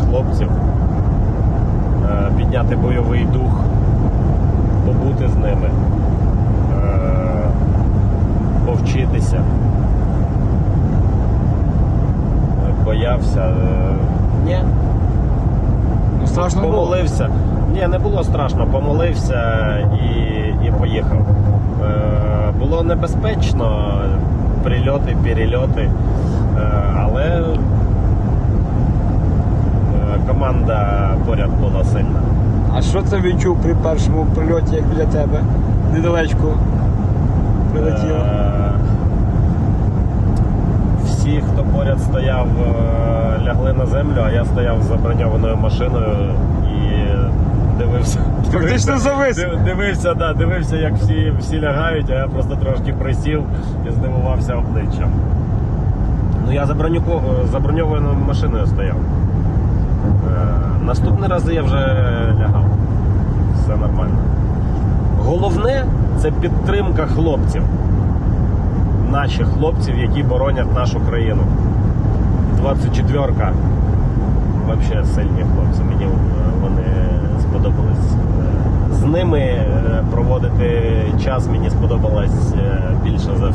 хлопців, е, підняти бойовий дух, побути з ними, е, повчитися. Боявся. е, Ні, Ну, страшно було. помолився. Ні, не було страшно, помолився і, і поїхав. Е, було небезпечно, прильоти, перельоти, е, але команда поряд була сильна. А що це відчув при першому прильоті, як біля тебе? Недалечко прилетіло. Е, Всі, хто поряд стояв, е, лягли на землю, а я стояв з заброньованою машиною і дивився. Фактично завис. Дивився, да, дивився, як всі, всі лягають, а я просто трошки присів і здивувався обличчям. Ну я за, за броньованою машиною стояв. Е, наступні рази я вже лягав. Все нормально. Головне це підтримка хлопців. Наших хлопців, які боронять нашу країну. 24-ка. Взагалі сильні хлопці. Мені е, вони сподобались. Е, З ними проводити час мені сподобалось більше за.